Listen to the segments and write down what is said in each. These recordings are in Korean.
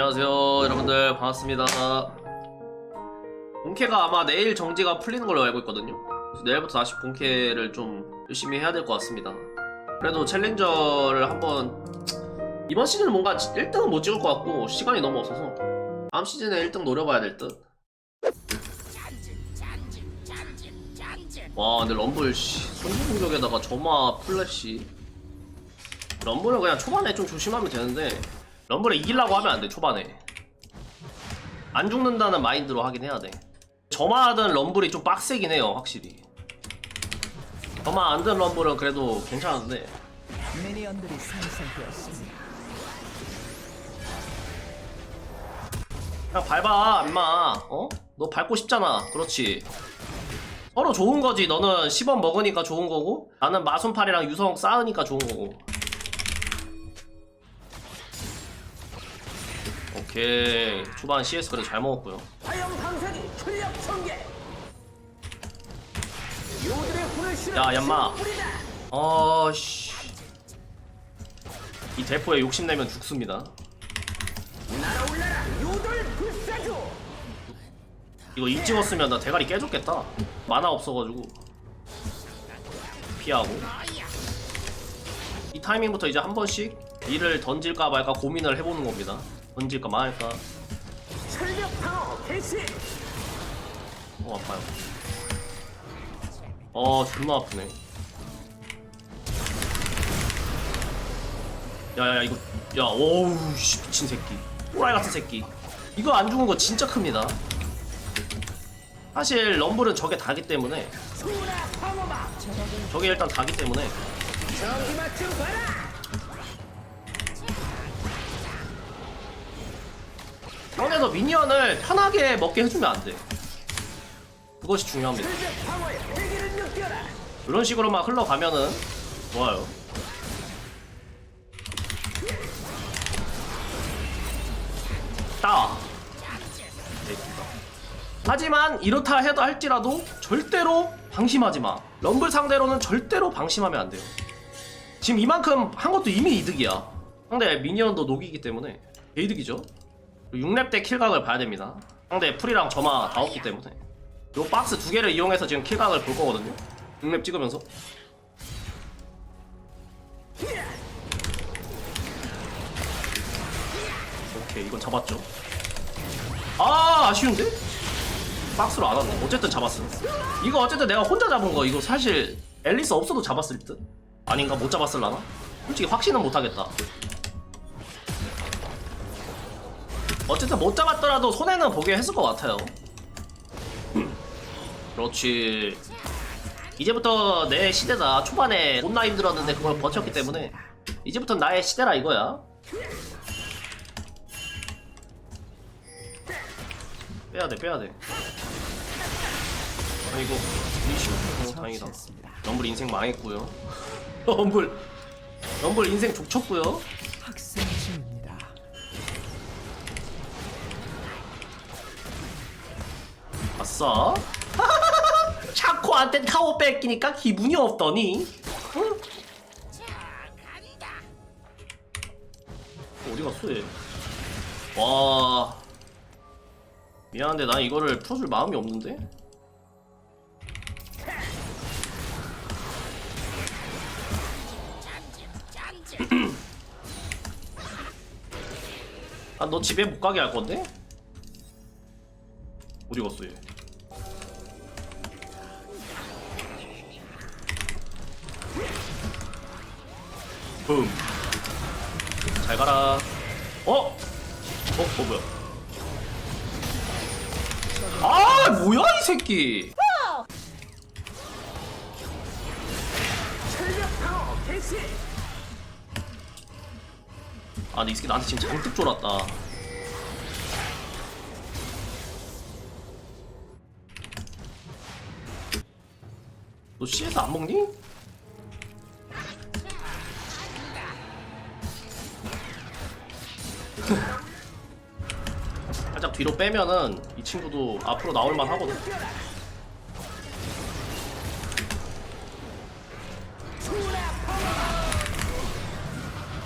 안녕하세요 여러분들. 반갑습니다. 본캐가 아마 내일 정지가 풀리는 걸로 알고 있거든요. 그래서 내일부터 다시 본캐를 좀 열심히 해야 될 것 같습니다. 그래도 챌린저를 한번 이번 시즌은 뭔가 1등은 못 찍을 것 같고 시간이 너무 없어서 다음 시즌에 1등 노려봐야 될 듯. 와 근데 럼블 씨 손주 공격에다가 점화 플래시. 럼블은 그냥 초반에 좀 조심하면 되는데 럼블에 이기려고 하면 안 돼 초반에. 안 죽는다는 마인드로 하긴 해야 돼. 점화하던 럼블이 좀 빡세긴 해요 확실히. 점화 안든 럼블은 그래도 괜찮은데. 미니언들이 생성되었습니다. 그냥 밟아 임마. 어? 너 밟고 싶잖아. 그렇지. 서로 좋은 거지. 너는 10원 먹으니까 좋은 거고 나는 마순팔이랑 유성 쌓으니까 좋은 거고 오케이 초반 CS 그래도 잘 먹었고요. 야, 얌마. 어 씨. 이 대포에 욕심내면 죽습니다. 이거 이 찍었으면 나 대가리 깨졌겠다. 만화 없어가지고. 피하고. 이 타이밍부터 이제 한 번씩 이를 던질까 말까 고민을 해보는 겁니다 던질까 말까? 철벽 방어 개시. 어 아파요. 어 존나 아프네. 야야야 이거 야 오우 씨 미친 새끼. 또라이 같은 새끼. 이거 안 죽은 거 진짜 큽니다. 사실 럼블은 적에 다기 때문에. 저게 일단 다기 때문에. 저기 맞춤 봐라. 상대에서 미니언을 편하게 먹게 해주면 안 돼. 그것이 중요합니다. 이런 식으로만 흘러가면은 좋아요. 따. 하지만 이렇다 해도 할지라도 절대로 방심하지 마. 럼블 상대로는 절대로 방심하면 안 돼요. 지금 이만큼 한 것도 이미 이득이야. 상대 미니언도 녹이기 때문에 개이득이죠. 6렙 때 킬각을 봐야 됩니다. 상대 풀이랑 점화 다 없기 때문에. 요 박스 두 개를 이용해서 지금 킬각을 볼 거거든요. 6렙 찍으면서. 오케이, 이건 잡았죠. 아, 아쉬운데? 박스로 안 왔네. 어쨌든 잡았어. 이거 어쨌든 내가 혼자 잡은 거, 이거 사실 앨리스 없어도 잡았을 듯? 아닌가? 못 잡았을라나? 솔직히 확신은 못하겠다. 어쨌든 못 잡았더라도 손해는 보게 했을 것 같아요. 그렇지. 이제부터 내 시대다. 초반에 존나 힘들었는데 그걸 버텼기 때문에 이제부터 나의 시대라 이거야. 빼야 돼, 빼야 돼. 아이고, 리슈. 어, 다행이다. 럼블 인생 망했고요. 럼블, 럼블 인생 족쳤고요. 아싸. 샤코한테 타워 뺏기니까 기분이 없더니. 응? 어디 갔어 얘? 와. 미안한데 난 이거를 풀어줄 마음이 없는데? 아 너 집에 못 가게 할 건데? 어디 갔어 얘? 붐. 잘 가라. 어? 어? 어 뭐야? 아 뭐야 이 새끼? 아 근데 이 새끼 나한테 지금 잔뜩 쫄았다 너 CS 안 먹니? 뒤로 빼면은 이 친구도 앞으로 나올만 하거든.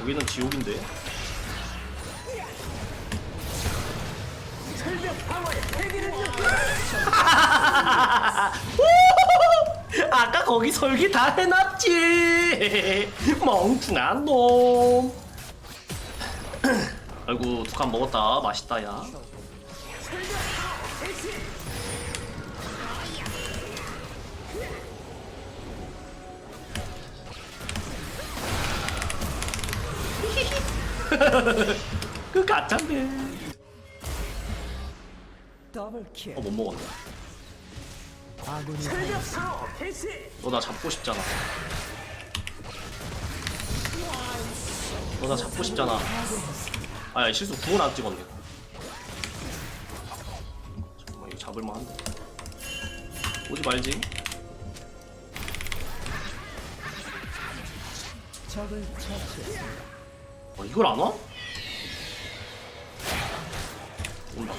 여기는 지옥인데. 아까 거기 설계 다 해놨지! 멍충한 놈. 아이고 두 칸 먹었다. 맛있다 야 그 가짜네 더블킬. 어못 먹었네 아군이 철벽 파워 개시. 너나 잡고 싶잖아 너 나 잡고 싶잖아 아야 실수 구원 안 찍었네 잠깐만 이거 잡을만한데 오지 말지 적을 처치했습니다. 어, 이걸 안 와? 온다.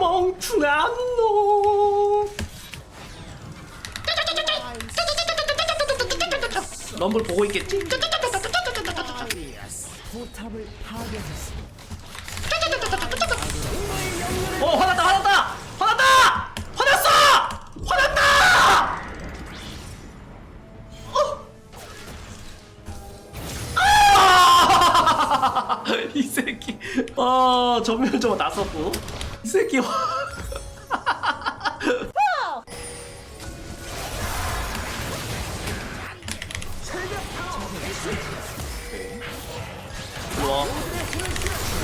멍충한 놈 럼블 보고 있겠지? 포탑을 파괴했습니다. 이 새끼. 아 전멸적으로 나섰고. 이 새끼. 일로와.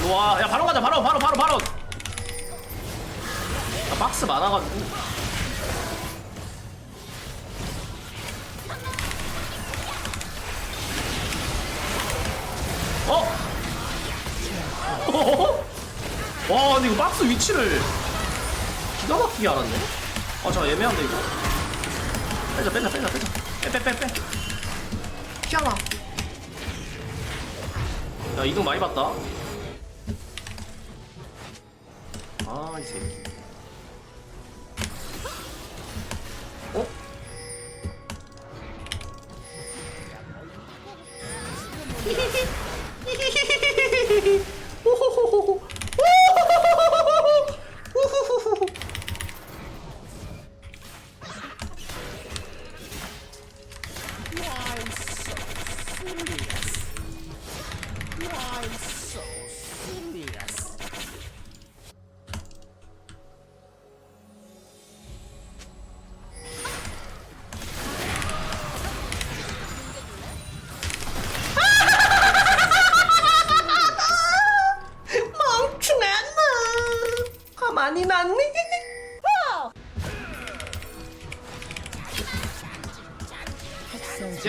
일로와 야 바로 가자. 바로 바로 바로 바로. 아, 박스 많아가지고. 어? 어? 와 근데 이거 박스 위치를 기가 막히게 알았네. 아 잠깐 애매한데 이거. 빼자 빼자 빼자 빼자. 빼빼빼빼. 피아나 야 이동 많이 봤다. 아이 새끼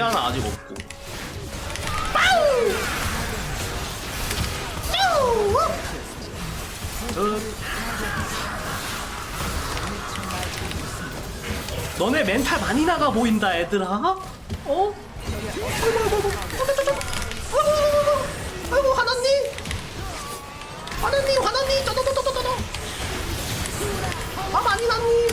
찌아나 아직 없고. 저- 너네 멘탈 많이 나가 보인다 얘들아. 어? 아이고 하나님! 하나님 하나님! 아 많이 났니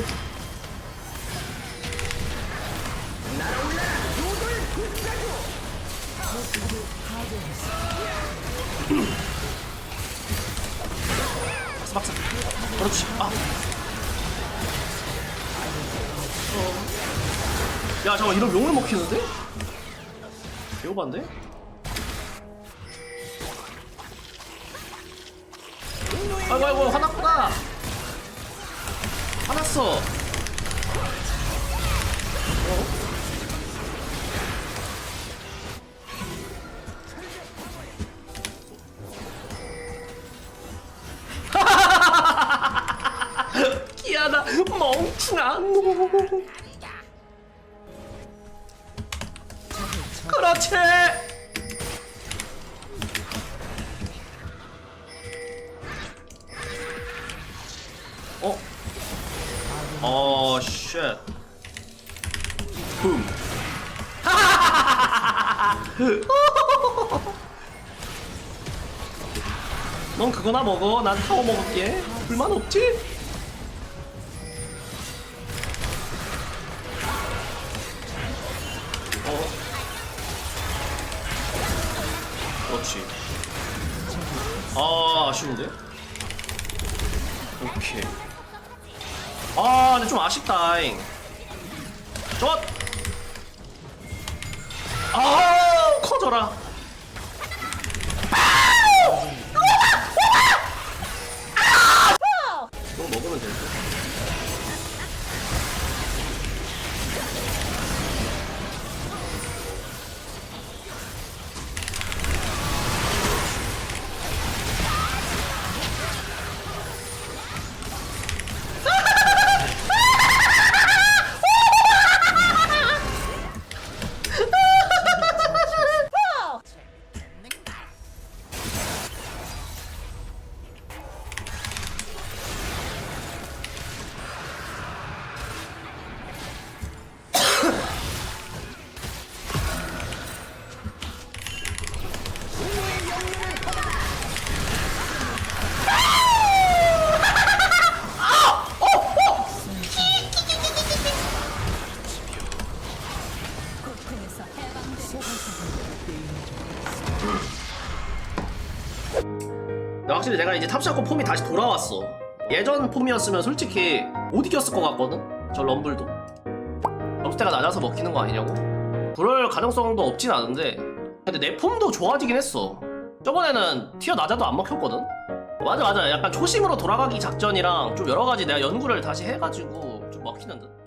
박스 박스 그렇지 아 어. 야 잠깐 이런 용을 먹히는데? 개오반데? 아이고 아이고 화났구나 화났어 어? 그렇지 어? 어, 쉣. 붐. 넌 그거나 먹어. 난 타워 먹을게. 불만 없지? 그렇지. 아, 아쉬운데? 오케이. 아, 근데 좀 아쉽다잉. 저. 아, 커져라. 너 먹으면 될 듯. 확실히 내가 이제 탑샷고 폼이 다시 돌아왔어. 예전 폼이었으면 솔직히 못 이겼을 것 같거든? 저 럼블도. 점수대가 낮아서 먹히는 거 아니냐고? 그럴 가능성도 없진 않은데 근데 내 폼도 좋아지긴 했어. 저번에는 티어 낮아도 안 먹혔거든? 맞아 맞아 약간 초심으로 돌아가기 작전이랑 좀 여러 가지 내가 연구를 다시 해가지고 좀 먹히는 듯.